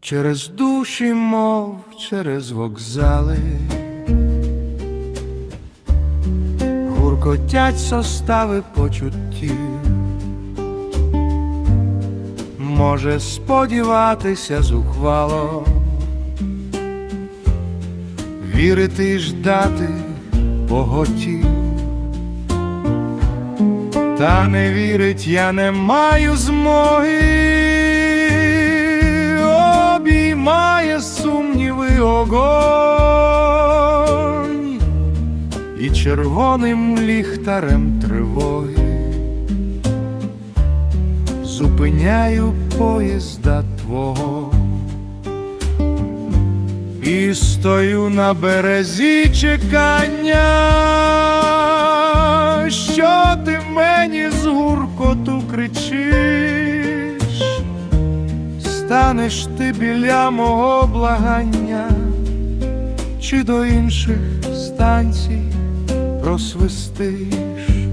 через душі, мов через вокзали, гуркотять состави почуттів. Може сподіватися зухвало, вірити й ждати поготів. Та не вірить я не маю змоги, сумніви огонь і червоним ліхтарем тривоги. Зупиняю поїзда твого і стою на березі чекання, що ти мені з гуркоту кричиш, станеш ти біля мого благання, чи до інших станцій просвистиш.